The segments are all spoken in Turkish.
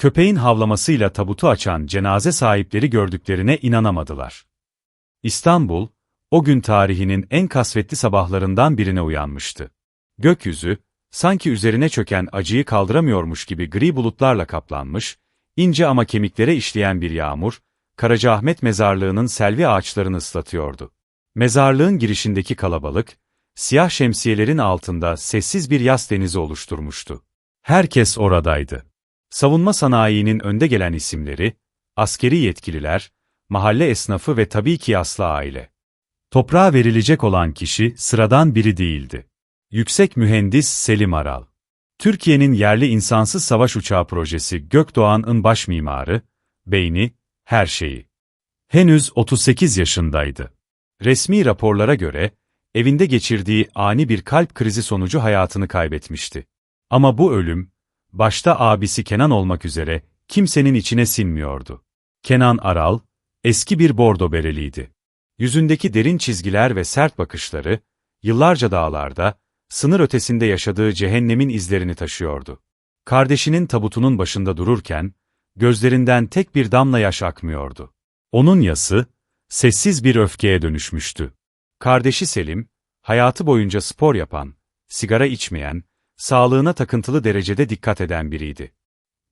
Köpeğin havlamasıyla tabutu açan cenaze sahipleri gördüklerine inanamadılar. İstanbul, o gün tarihinin en kasvetli sabahlarından birine uyanmıştı. Gökyüzü, sanki üzerine çöken acıyı kaldıramıyormuş gibi gri bulutlarla kaplanmış, ince ama kemiklere işleyen bir yağmur, Karacaahmet mezarlığının selvi ağaçlarını ıslatıyordu. Mezarlığın girişindeki kalabalık, siyah şemsiyelerin altında sessiz bir yaz denizi oluşturmuştu. Herkes oradaydı. Savunma sanayinin önde gelen isimleri, askeri yetkililer, mahalle esnafı ve tabii ki yaslı aile. Toprağa verilecek olan kişi sıradan biri değildi. Yüksek Mühendis Selim Aral. Türkiye'nin yerli insansız savaş uçağı projesi Gökdoğan'ın baş mimarı, beyni, her şeyi. Henüz 38 yaşındaydı. Resmi raporlara göre, evinde geçirdiği ani bir kalp krizi sonucu hayatını kaybetmişti. Ama bu ölüm, başta abisi Kenan olmak üzere, kimsenin içine sinmiyordu. Kenan Aral, eski bir bordo bereliydi. Yüzündeki derin çizgiler ve sert bakışları, yıllarca dağlarda, sınır ötesinde yaşadığı cehennemin izlerini taşıyordu. Kardeşinin tabutunun başında dururken, gözlerinden tek bir damla yaş akmıyordu. Onun yası, sessiz bir öfkeye dönüşmüştü. Kardeşi Selim, hayatı boyunca spor yapan, sigara içmeyen, sağlığına takıntılı derecede dikkat eden biriydi.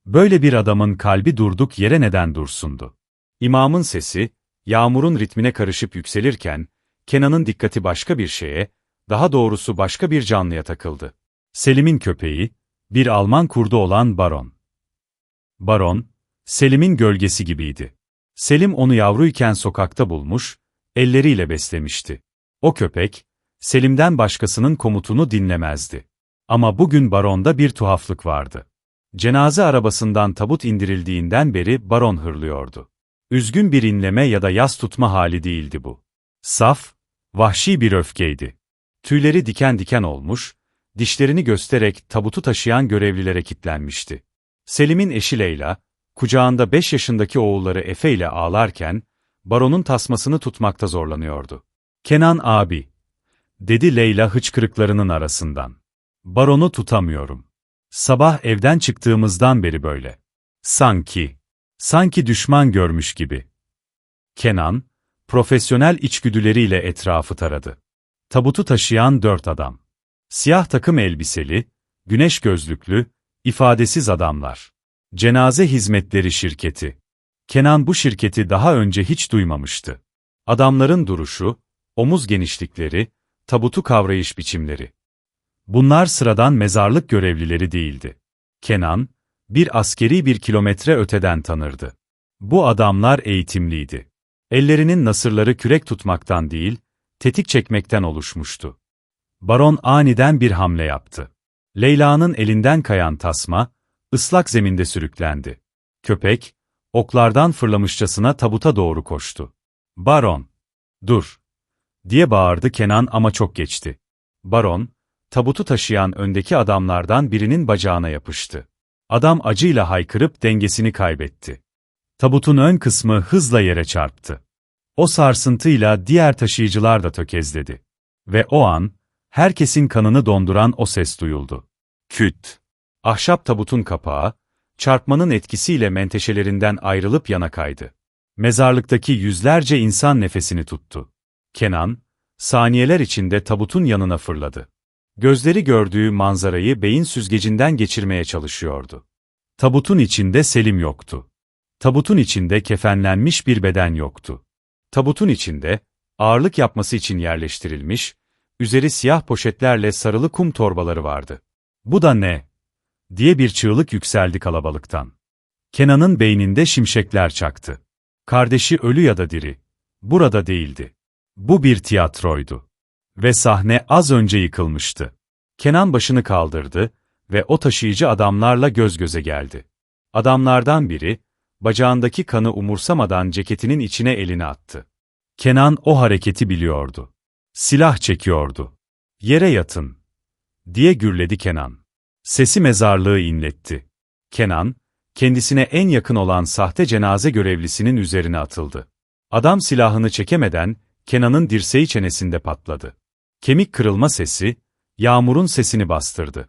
Böyle bir adamın kalbi durduk yere neden dursundu? İmamın sesi, yağmurun ritmine karışıp yükselirken, Kenan'ın dikkati başka bir şeye, daha doğrusu başka bir canlıya takıldı. Selim'in köpeği, bir Alman kurdu olan Baron. Baron, Selim'in gölgesi gibiydi. Selim onu yavruyken sokakta bulmuş, elleriyle beslemişti. O köpek, Selim'den başkasının komutunu dinlemezdi. Ama bugün Baron'da bir tuhaflık vardı. Cenaze arabasından tabut indirildiğinden beri Baron hırlıyordu. Üzgün bir inleme ya da yas tutma hali değildi bu. Saf, vahşi bir öfkeydi. Tüyleri diken diken olmuş, dişlerini göstererek tabutu taşıyan görevlilere kitlenmişti. Selim'in eşi Leyla, kucağında 5 yaşındaki oğulları Efe ile ağlarken, baronun tasmasını tutmakta zorlanıyordu. Kenan abi, dedi Leyla hıçkırıklarının arasından. Baronu tutamıyorum. Sabah evden çıktığımızdan beri böyle. Sanki, sanki düşman görmüş gibi. Kenan, profesyonel içgüdüleriyle etrafı taradı. Tabutu taşıyan dört adam. Siyah takım elbiseli, güneş gözlüklü, ifadesiz adamlar. Cenaze Hizmetleri Şirketi. Kenan bu şirketi daha önce hiç duymamıştı. Adamların duruşu, omuz genişlikleri, tabutu kavrayış biçimleri. Bunlar sıradan mezarlık görevlileri değildi. Kenan, bir askeri bir kilometre öteden tanırdı. Bu adamlar eğitimliydi. Ellerinin nasırları kürek tutmaktan değil, tetik çekmekten oluşmuştu. Baron aniden bir hamle yaptı. Leyla'nın elinden kayan tasma, ıslak zeminde sürüklendi. Köpek, oklardan fırlamışçasına tabuta doğru koştu. Baron! Dur! diye bağırdı Kenan ama çok geçti. Baron, tabutu taşıyan öndeki adamlardan birinin bacağına yapıştı. Adam acıyla haykırıp dengesini kaybetti. Tabutun ön kısmı hızla yere çarptı. O sarsıntıyla diğer taşıyıcılar da tökezledi. Ve o an, herkesin kanını donduran o ses duyuldu. Küt! Ahşap tabutun kapağı, çarpmanın etkisiyle menteşelerinden ayrılıp yana kaydı. Mezarlıktaki yüzlerce insan nefesini tuttu. Kenan, saniyeler içinde tabutun yanına fırladı. Gözleri gördüğü manzarayı beyin süzgecinden geçirmeye çalışıyordu. Tabutun içinde Selim yoktu. Tabutun içinde kefenlenmiş bir beden yoktu. Tabutun içinde, ağırlık yapması için yerleştirilmiş, üzeri siyah poşetlerle sarılı kum torbaları vardı. Bu da ne? diye bir çığlık yükseldi kalabalıktan. Kenan'ın beyninde şimşekler çaktı. Kardeşi ölü ya da diri. Burada değildi. Bu bir tiyatroydu. Ve sahne az önce yıkılmıştı. Kenan başını kaldırdı ve o taşıyıcı adamlarla göz göze geldi. Adamlardan biri, bacağındaki kanı umursamadan ceketinin içine elini attı. Kenan o hareketi biliyordu. Silah çekiyordu. Yere yatın, diye gürledi Kenan. Sesi mezarlığı inletti. Kenan, kendisine en yakın olan sahte cenaze görevlisinin üzerine atıldı. Adam silahını çekemeden, Kenan'ın dirseği çenesinde patladı. Kemik kırılma sesi, yağmurun sesini bastırdı.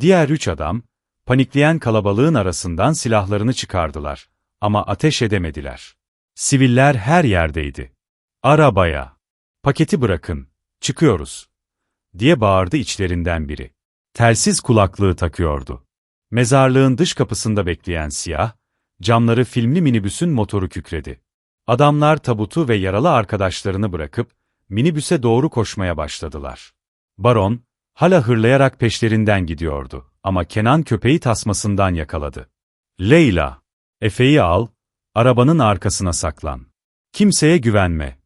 Diğer üç adam, Panikleyen kalabalığın arasından silahlarını çıkardılar. Ama ateş edemediler. Siviller her yerdeydi. Arabaya. Paketi bırakın. Çıkıyoruz. Diye bağırdı içlerinden biri. Telsiz kulaklığı takıyordu. Mezarlığın dış kapısında bekleyen siyah, camları filmli minibüsün motoru kükredi. Adamlar tabutu ve yaralı arkadaşlarını bırakıp, minibüse doğru koşmaya başladılar. Baron, hala hırlayarak peşlerinden gidiyordu ama Kenan köpeği tasmasından yakaladı. Leyla, Efe'yi al, arabanın arkasına saklan. Kimseye güvenme,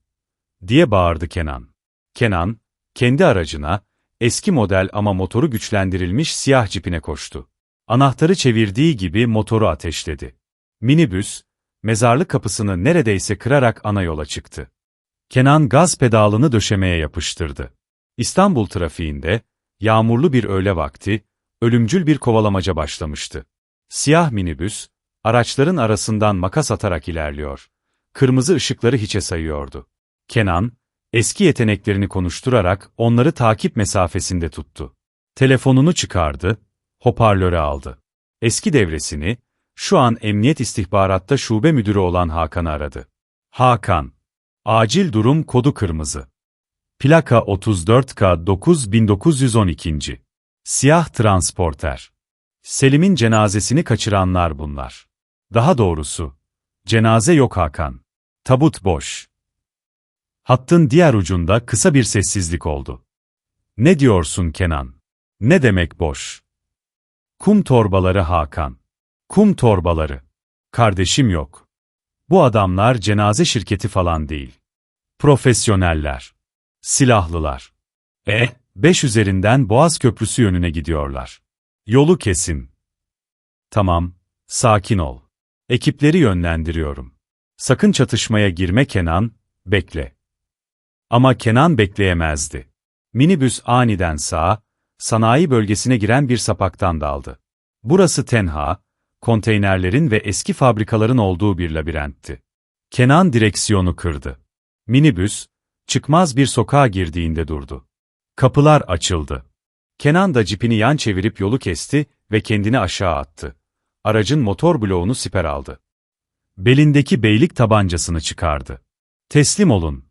diye bağırdı Kenan. Kenan, kendi aracına, eski model ama motoru güçlendirilmiş siyah cipine koştu. Anahtarı çevirdiği gibi motoru ateşledi. Minibüs, mezarlık kapısını neredeyse kırarak ana yola çıktı. Kenan gaz pedalını döşemeye yapıştırdı. İstanbul trafiğinde, yağmurlu bir öğle vakti, ölümcül bir kovalamaca başlamıştı. Siyah minibüs, araçların arasından makas atarak ilerliyor. Kırmızı ışıkları hiçe sayıyordu. Kenan, eski yeteneklerini konuşturarak onları takip mesafesinde tuttu. Telefonunu çıkardı, hoparlöre aldı. Eski devresini, şu an Emniyet İstihbarat'ta şube müdürü olan Hakan'ı aradı. Hakan, acil durum kodu kırmızı. Plaka 34K 9912. Siyah transporter. Selim'in cenazesini kaçıranlar bunlar. Daha doğrusu, cenaze yok Hakan. Tabut boş. Hattın diğer ucunda kısa bir sessizlik oldu. Ne diyorsun Kenan? Ne demek boş? Kum torbaları Hakan. Kum torbaları. Kardeşim yok. Bu adamlar cenaze şirketi falan değil. Profesyoneller. Silahlılar. E, 5 üzerinden Boğaz Köprüsü yönüne gidiyorlar. Yolu kesin. Tamam, sakin ol. Ekipleri yönlendiriyorum. Sakın çatışmaya girme Kenan, bekle. Ama Kenan bekleyemezdi. Minibüs aniden sağa, sanayi bölgesine giren bir sapaktan daldı. Burası tenha, konteynerlerin ve eski fabrikaların olduğu bir labirentti. Kenan direksiyonu kırdı. Minibüs, çıkmaz bir sokağa girdiğinde durdu. Kapılar açıldı. Kenan da cipini yan çevirip yolu kesti ve kendini aşağı attı. Aracın motor bloğunu siper aldı. Belindeki beylik tabancasını çıkardı. Teslim olun,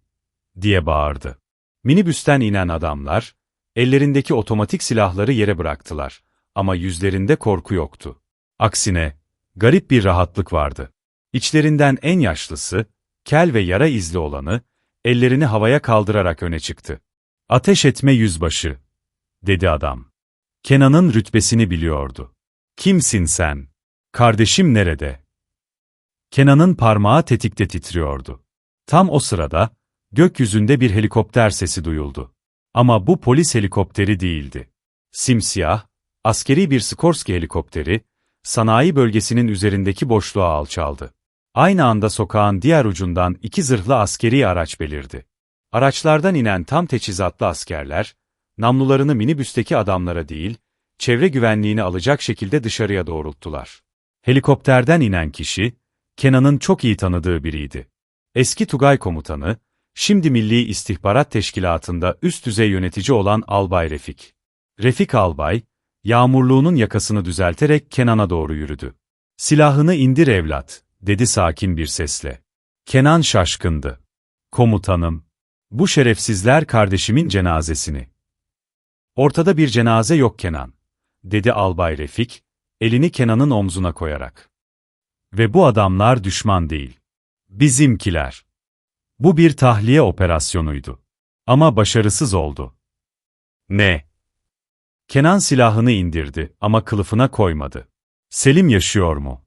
diye bağırdı. Minibüsten inen adamlar, ellerindeki otomatik silahları yere bıraktılar ama yüzlerinde korku yoktu. Aksine, garip bir rahatlık vardı. İçlerinden en yaşlısı, kel ve yara izli olanı, ellerini havaya kaldırarak öne çıktı. Ateş etme yüzbaşı, dedi adam. Kenan'ın rütbesini biliyordu. Kimsin sen? Kardeşim nerede? Kenan'ın parmağı tetikte titriyordu. Tam o sırada, gökyüzünde bir helikopter sesi duyuldu. Ama bu polis helikopteri değildi. Simsiyah, askeri bir Skorsky helikopteri, sanayi bölgesinin üzerindeki boşluğa alçaldı. Aynı anda sokağın diğer ucundan iki zırhlı askeri araç belirdi. Araçlardan inen tam teçhizatlı askerler, namlularını minibüsteki adamlara değil, çevre güvenliğini alacak şekilde dışarıya doğrulttular. Helikopterden inen kişi, Kenan'ın çok iyi tanıdığı biriydi. Eski Tugay komutanı, şimdi Milli İstihbarat Teşkilatı'nda üst düzey yönetici olan Albay Refik. Refik Albay, yağmurluğunun yakasını düzelterek Kenan'a doğru yürüdü. Silahını indir evlat, dedi sakin bir sesle. Kenan şaşkındı. Komutanım, bu şerefsizler kardeşimin cenazesini. Ortada bir cenaze yok Kenan, dedi Albay Refik, elini Kenan'ın omzuna koyarak. Ve bu adamlar düşman değil. Bizimkiler. Bu bir tahliye operasyonuydu. Ama başarısız oldu. Ne? Kenan silahını indirdi ama kılıfına koymadı. Selim yaşıyor mu?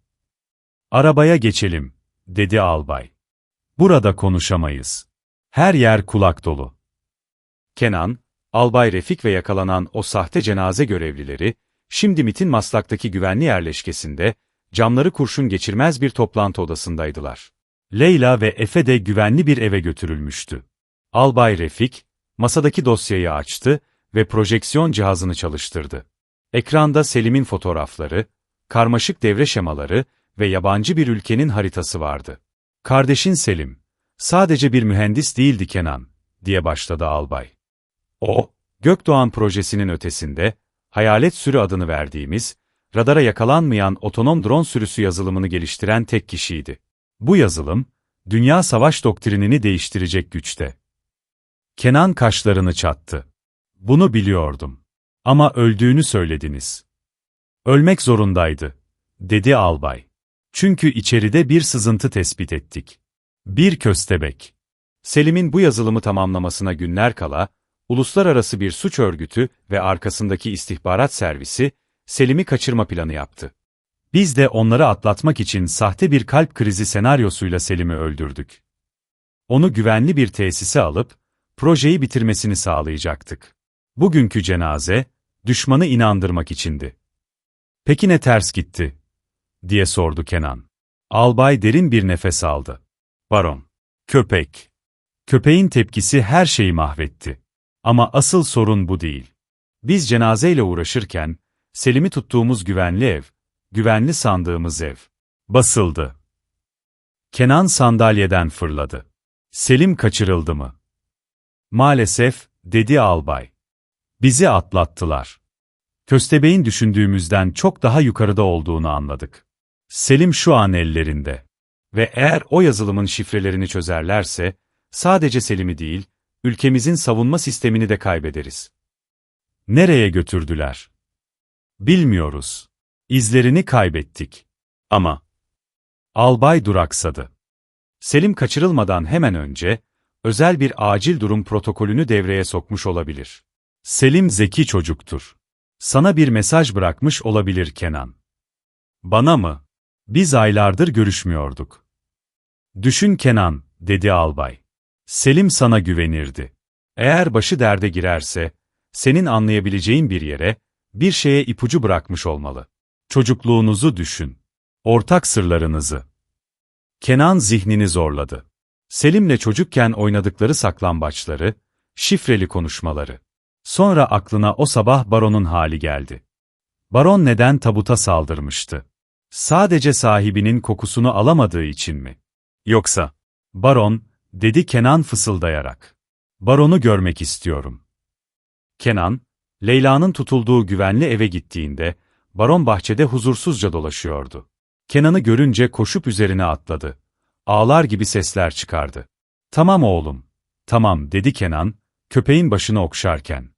Arabaya geçelim, dedi albay. Burada konuşamayız. Her yer kulak dolu. Kenan, Albay Refik ve yakalanan o sahte cenaze görevlileri, şimdi MIT'in Maslak'taki güvenli yerleşkesinde, camları kurşun geçirmez bir toplantı odasındaydılar. Leyla ve Efe de güvenli bir eve götürülmüştü. Albay Refik, masadaki dosyayı açtı ve projeksiyon cihazını çalıştırdı. Ekranda Selim'in fotoğrafları, karmaşık devre şemaları ve yabancı bir ülkenin haritası vardı. Kardeşin Selim, sadece bir mühendis değildi Kenan, diye başladı albay. O, Gökdoğan projesinin ötesinde, hayalet sürü adını verdiğimiz, radara yakalanmayan otonom drone sürüsü yazılımını geliştiren tek kişiydi. Bu yazılım, dünya savaş doktrinini değiştirecek güçte. Kenan kaşlarını çattı. Bunu biliyordum. Ama öldüğünü söylediniz. Ölmek zorundaydı, dedi albay. Çünkü içeride bir sızıntı tespit ettik. Bir köstebek. Selim'in bu yazılımı tamamlamasına günler kala, uluslararası bir suç örgütü ve arkasındaki istihbarat servisi, Selim'i kaçırma planı yaptı. Biz de onları atlatmak için sahte bir kalp krizi senaryosuyla Selim'i öldürdük. Onu güvenli bir tesise alıp, projeyi bitirmesini sağlayacaktık. Bugünkü cenaze, düşmanı inandırmak içindi. Peki ne ters gitti? diye sordu Kenan. Albay derin bir nefes aldı. Baron. Köpek. Köpeğin tepkisi her şeyi mahvetti. Ama asıl sorun bu değil. Biz cenazeyle uğraşırken, Selim'i tuttuğumuz güvenli ev, güvenli sandığımız ev, basıldı. Kenan sandalyeden fırladı. Selim kaçırıldı mı? Maalesef, dedi albay. Bizi atlattılar. Köstebeğin düşündüğümüzden çok daha yukarıda olduğunu anladık. Selim şu an ellerinde. Ve eğer o yazılımın şifrelerini çözerlerse, sadece Selim'i değil, ülkemizin savunma sistemini de kaybederiz. Nereye götürdüler? Bilmiyoruz. İzlerini kaybettik. Ama... Albay duraksadı. Selim kaçırılmadan hemen önce, özel bir acil durum protokolünü devreye sokmuş olabilir. Selim zeki çocuktur. Sana bir mesaj bırakmış olabilir Kenan. Bana mı? Biz aylardır görüşmüyorduk. Düşün Kenan, dedi albay. Selim sana güvenirdi. Eğer başı derde girerse, senin anlayabileceğin bir yere, bir şeye ipucu bırakmış olmalı. Çocukluğunuzu düşün. Ortak sırlarınızı. Kenan zihnini zorladı. Selim'le çocukken oynadıkları saklambaçları, şifreli konuşmaları. Sonra aklına o sabah baronun hali geldi. Baron neden tabuta saldırmıştı? Sadece sahibinin kokusunu alamadığı için mi? Yoksa, baron, dedi Kenan fısıldayarak. Baronu görmek istiyorum. Kenan, Leyla'nın tutulduğu güvenli eve gittiğinde, baron bahçede huzursuzca dolaşıyordu. Kenan'ı görünce koşup üzerine atladı. Ağlar gibi sesler çıkardı. Tamam oğlum, tamam dedi Kenan, köpeğin başını okşarken.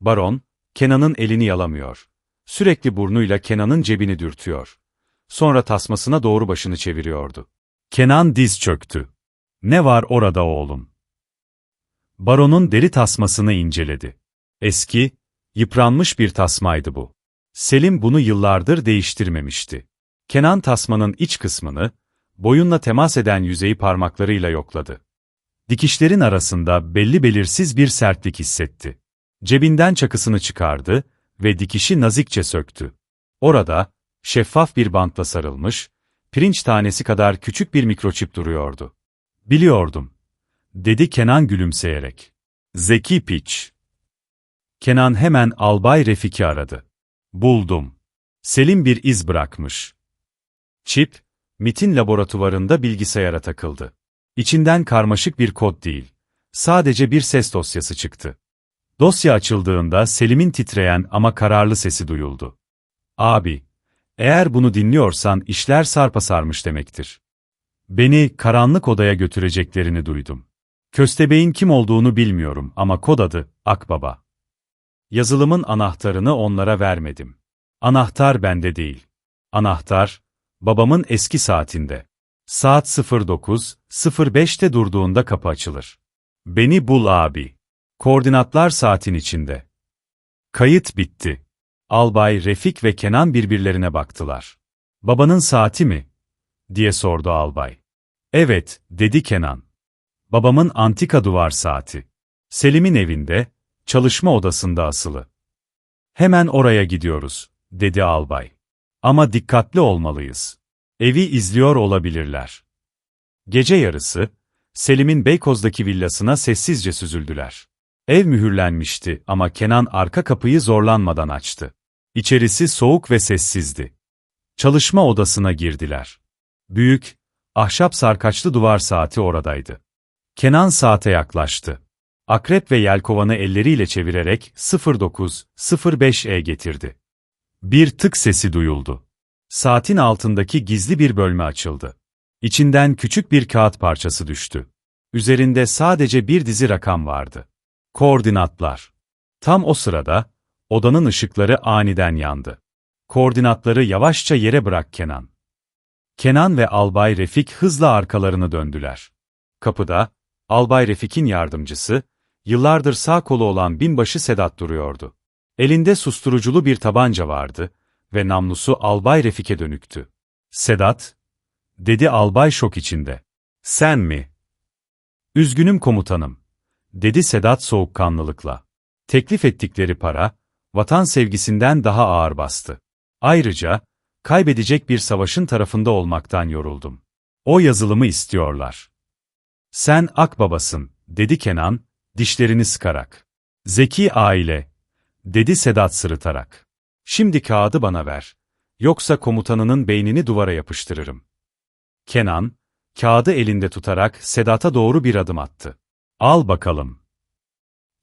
Baron, Kenan'ın elini yalamıyor. Sürekli burnuyla Kenan'ın cebini dürtüyor. Sonra tasmasına doğru başını çeviriyordu. Kenan diz çöktü. Ne var orada oğlum? Baron'un deri tasmasını inceledi. Eski, yıpranmış bir tasmaydı bu. Selim bunu yıllardır değiştirmemişti. Kenan tasmanın iç kısmını, boyunla temas eden yüzeyi parmaklarıyla yokladı. Dikişlerin arasında belli belirsiz bir sertlik hissetti. Cebinden çakısını çıkardı ve dikişi nazikçe söktü. Orada, şeffaf bir bantla sarılmış, pirinç tanesi kadar küçük bir mikroçip duruyordu. Biliyordum, dedi Kenan gülümseyerek. Zeki piç. Kenan hemen Albay Refik'i aradı. Buldum. Selim bir iz bırakmış. Çip, MIT'in laboratuvarında bilgisayara takıldı. İçinden karmaşık bir kod değil, sadece bir ses dosyası çıktı. Dosya açıldığında Selim'in titreyen ama kararlı sesi duyuldu. Abi, eğer bunu dinliyorsan işler sarpa sarmış demektir. Beni karanlık odaya götüreceklerini duydum. Köstebeğin kim olduğunu bilmiyorum ama kod adı Akbaba. Yazılımın anahtarını onlara vermedim. Anahtar bende değil. Anahtar, babamın eski saatinde. Saat 09.05'te durduğunda kapı açılır. Beni bul abi. Koordinatlar saatin içinde. Kayıt bitti. Albay Refik ve Kenan birbirlerine baktılar. Babanın saati mi? diye sordu albay. Evet, dedi Kenan. Babamın antika duvar saati. Selim'in evinde, çalışma odasında asılı. Hemen oraya gidiyoruz, dedi albay. Ama dikkatli olmalıyız. Evi izliyor olabilirler. Gece yarısı, Selim'in Beykoz'daki villasına sessizce süzüldüler. Ev mühürlenmişti ama Kenan arka kapıyı zorlanmadan açtı. İçerisi soğuk ve sessizdi. Çalışma odasına girdiler. Büyük, ahşap sarkaçlı duvar saati oradaydı. Kenan saate yaklaştı. Akrep ve yelkovanı elleriyle çevirerek 09.05'e getirdi. Bir tık sesi duyuldu. Saatin altındaki gizli bir bölme açıldı. İçinden küçük bir kağıt parçası düştü. Üzerinde sadece bir dizi rakam vardı. Koordinatlar. Tam o sırada, odanın ışıkları aniden yandı. Koordinatları yavaşça yere bırak Kenan. Kenan ve Albay Refik hızla arkalarını döndüler. Kapıda, Albay Refik'in yardımcısı, yıllardır sağ kolu olan binbaşı Sedat duruyordu. Elinde susturuculu bir tabanca vardı ve namlusu Albay Refik'e dönüktü. Sedat, dedi albay şok içinde. Sen mi? Üzgünüm komutanım, dedi Sedat soğukkanlılıkla. Teklif ettikleri para, vatan sevgisinden daha ağır bastı. Ayrıca, kaybedecek bir savaşın tarafında olmaktan yoruldum. O yazılımı istiyorlar. Sen akbabasın, dedi Kenan, dişlerini sıkarak. Zeki aile, dedi Sedat sırıtarak. Şimdi kağıdı bana ver, yoksa komutanının beynini duvara yapıştırırım. Kenan, kağıdı elinde tutarak Sedat'a doğru bir adım attı. Al bakalım.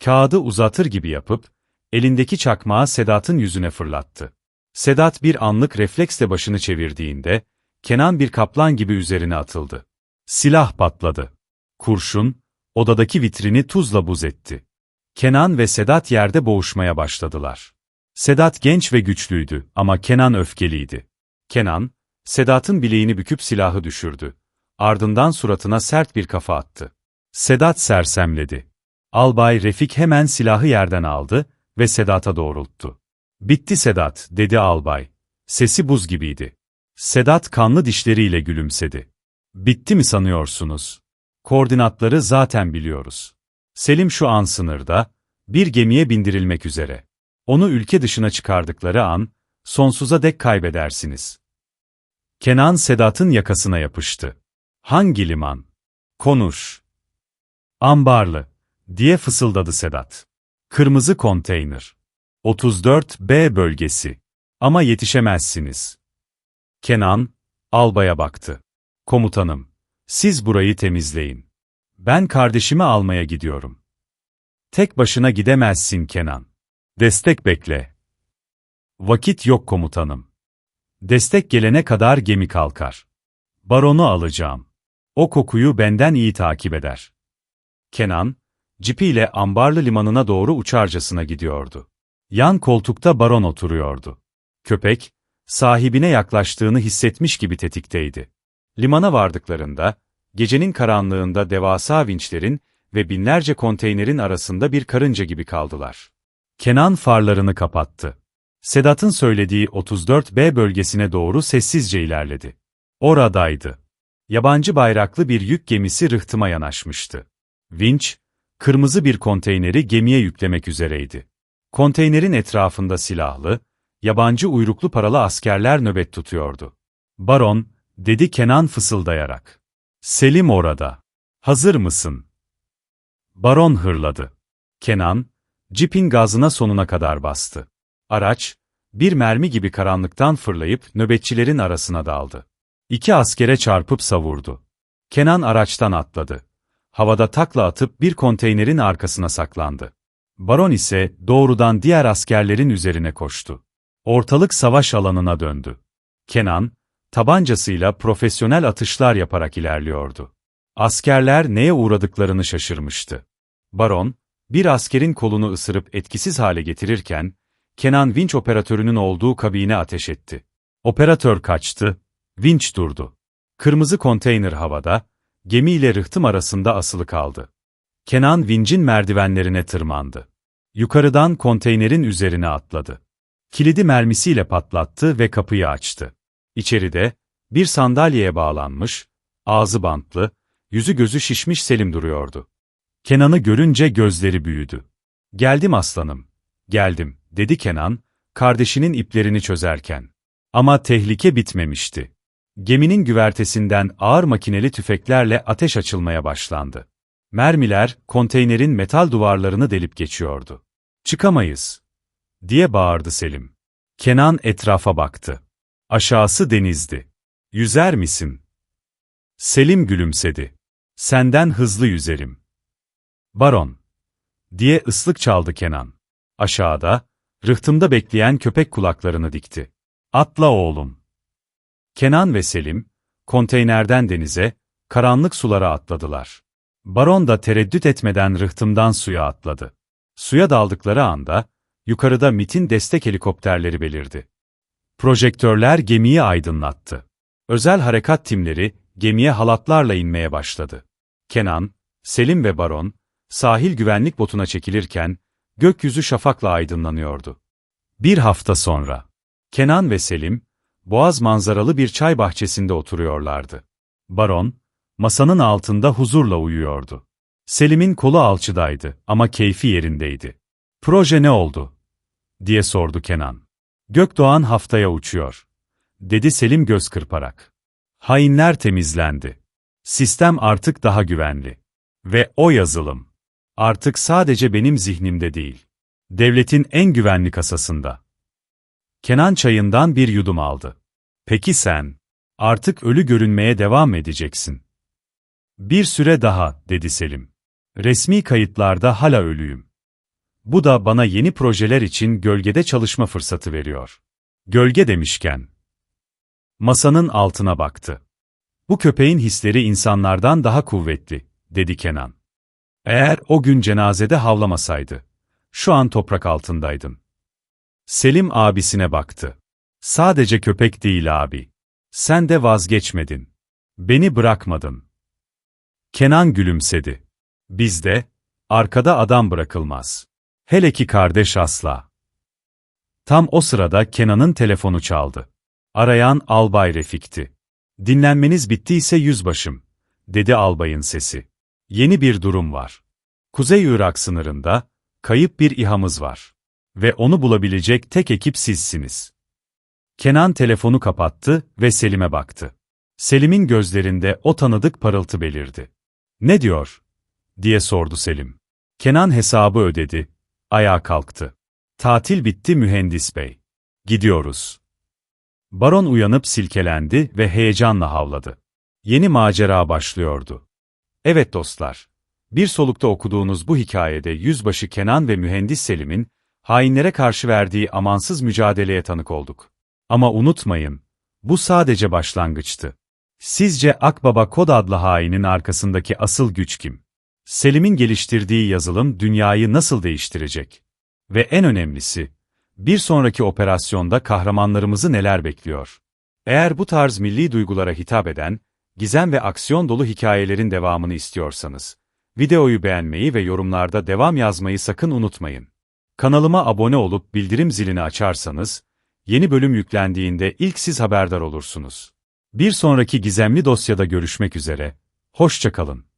Kağıdı uzatır gibi yapıp, elindeki çakmağı Sedat'ın yüzüne fırlattı. Sedat bir anlık refleksle başını çevirdiğinde, Kenan bir kaplan gibi üzerine atıldı. Silah patladı. Kurşun, odadaki vitrini tuzla buz etti. Kenan ve Sedat yerde boğuşmaya başladılar. Sedat genç ve güçlüydü ama Kenan öfkeliydi. Kenan, Sedat'ın bileğini büküp silahı düşürdü. Ardından suratına sert bir kafa attı. Sedat sersemledi. Albay Refik hemen silahı yerden aldı ve Sedat'a doğrulttu. Bitti Sedat, dedi albay. Sesi buz gibiydi. Sedat kanlı dişleriyle gülümsedi. Bitti mi sanıyorsunuz? Koordinatları zaten biliyoruz. Selim şu an sınırda, bir gemiye bindirilmek üzere. Onu ülke dışına çıkardıkları an, sonsuza dek kaybedersiniz. Kenan Sedat'ın yakasına yapıştı. Hangi liman? Konuş. Ambarlı, diye fısıldadı Sedat. Kırmızı konteyner. 34B bölgesi. Ama yetişemezsiniz. Kenan, albaya baktı. Komutanım, siz burayı temizleyin. Ben kardeşimi almaya gidiyorum. Tek başına gidemezsin Kenan. Destek bekle. Vakit yok komutanım. Destek gelene kadar gemi kalkar. Baronu alacağım. O kokuyu benden iyi takip eder. Kenan, cipiyle Ambarlı limanına doğru uçarcasına gidiyordu. Yan koltukta baron oturuyordu. Köpek, sahibine yaklaştığını hissetmiş gibi tetikteydi. Limana vardıklarında, gecenin karanlığında devasa vinçlerin ve binlerce konteynerin arasında bir karınca gibi kaldılar. Kenan farlarını kapattı. Sedat'ın söylediği 34B bölgesine doğru sessizce ilerledi. Oradaydı. Yabancı bayraklı bir yük gemisi rıhtıma yanaşmıştı. Vinç, kırmızı bir konteyneri gemiye yüklemek üzereydi. Konteynerin etrafında silahlı, yabancı uyruklu paralı askerler nöbet tutuyordu. Baron, dedi Kenan fısıldayarak. Selim orada. Hazır mısın? Baron hırladı. Kenan, cipin gazına sonuna kadar bastı. Araç, bir mermi gibi karanlıktan fırlayıp nöbetçilerin arasına daldı. İki askere çarpıp savurdu. Kenan araçtan atladı. Havada takla atıp bir konteynerin arkasına saklandı. Baron ise doğrudan diğer askerlerin üzerine koştu. Ortalık savaş alanına döndü. Kenan, tabancasıyla profesyonel atışlar yaparak ilerliyordu. Askerler neye uğradıklarını şaşırmıştı. Baron, bir askerin kolunu ısırıp etkisiz hale getirirken, Kenan vinç operatörünün olduğu kabine ateş etti. Operatör kaçtı, vinç durdu. Kırmızı konteyner havada, gemi ile rıhtım arasında asılı kaldı. Kenan vincin merdivenlerine tırmandı. Yukarıdan konteynerin üzerine atladı. Kilidi mermisiyle patlattı ve kapıyı açtı. İçeride, bir sandalyeye bağlanmış, ağzı bantlı, yüzü gözü şişmiş Selim duruyordu. Kenan'ı görünce gözleri büyüdü. Geldim aslanım, geldim, dedi Kenan, kardeşinin iplerini çözerken. Ama tehlike bitmemişti. Geminin güvertesinden ağır makineli tüfeklerle ateş açılmaya başlandı. Mermiler, konteynerin metal duvarlarını delip geçiyordu. Çıkamayız, diye bağırdı Selim. Kenan etrafa baktı. Aşağısı denizdi. Yüzer misin? Selim gülümsedi. Senden hızlı yüzerim. Baron, diye ıslık çaldı Kenan. Aşağıda, rıhtımda bekleyen köpek kulaklarını dikti. Atla oğlum. Kenan ve Selim, konteynerden denize, karanlık sulara atladılar. Baron da tereddüt etmeden rıhtımdan suya atladı. Suya daldıkları anda, yukarıda MIT'in destek helikopterleri belirdi. Projektörler gemiyi aydınlattı. Özel harekat timleri gemiye halatlarla inmeye başladı. Kenan, Selim ve Baron, sahil güvenlik botuna çekilirken, gökyüzü şafakla aydınlanıyordu. Bir hafta sonra, Kenan ve Selim, boğaz manzaralı bir çay bahçesinde oturuyorlardı. Baron, masanın altında huzurla uyuyordu. Selim'in kolu alçıdaydı ama keyfi yerindeydi. Proje ne oldu? diye sordu Kenan. Gökdoğan haftaya uçuyor, dedi Selim göz kırparak. Hainler temizlendi. Sistem artık daha güvenli. Ve o yazılım. Artık sadece benim zihnimde değil. Devletin en güvenli kasasında. Kenan çayından bir yudum aldı. Peki sen? Artık ölü görünmeye devam edeceksin. Bir süre daha, dedi Selim. Resmi kayıtlarda hala ölüyüm. Bu da bana yeni projeler için gölgede çalışma fırsatı veriyor. Gölge demişken. Masanın altına baktı. Bu köpeğin hisleri insanlardan daha kuvvetli, dedi Kenan. Eğer o gün cenazede havlamasaydı, şu an toprak altındaydın. Selim abisine baktı. Sadece köpek değil abi. Sen de vazgeçmedin. Beni bırakmadın. Kenan gülümsedi. Bizde, arkada adam bırakılmaz. Hele ki kardeş asla. Tam o sırada Kenan'ın telefonu çaldı. Arayan Albay Refik'ti. Dinlenmeniz bittiyse yüzbaşım, dedi albayın sesi. Yeni bir durum var. Kuzey Irak sınırında, kayıp bir İHA'mız var. Ve onu bulabilecek tek ekip sizsiniz. Kenan telefonu kapattı ve Selim'e baktı. Selim'in gözlerinde o tanıdık parıltı belirdi. Ne diyor? diye sordu Selim. Kenan hesabı ödedi. Ayağa kalktı. Tatil bitti mühendis bey. Gidiyoruz. Baron uyanıp silkelendi ve heyecanla havladı. Yeni macera başlıyordu. Evet dostlar, bir solukta okuduğunuz bu hikayede yüzbaşı Kenan ve mühendis Selim'in hainlere karşı verdiği amansız mücadeleye tanık olduk. Ama unutmayın, bu sadece başlangıçtı. Sizce Akbaba Kod adlı hainin arkasındaki asıl güç kim? Selim'in geliştirdiği yazılım dünyayı nasıl değiştirecek? Ve en önemlisi, bir sonraki operasyonda kahramanlarımızı neler bekliyor? Eğer bu tarz milli duygulara hitap eden, gizem ve aksiyon dolu hikayelerin devamını istiyorsanız, videoyu beğenmeyi ve yorumlarda devam yazmayı sakın unutmayın. Kanalıma abone olup bildirim zilini açarsanız, yeni bölüm yüklendiğinde ilk siz haberdar olursunuz. Bir sonraki gizemli dosyada görüşmek üzere, hoşçakalın.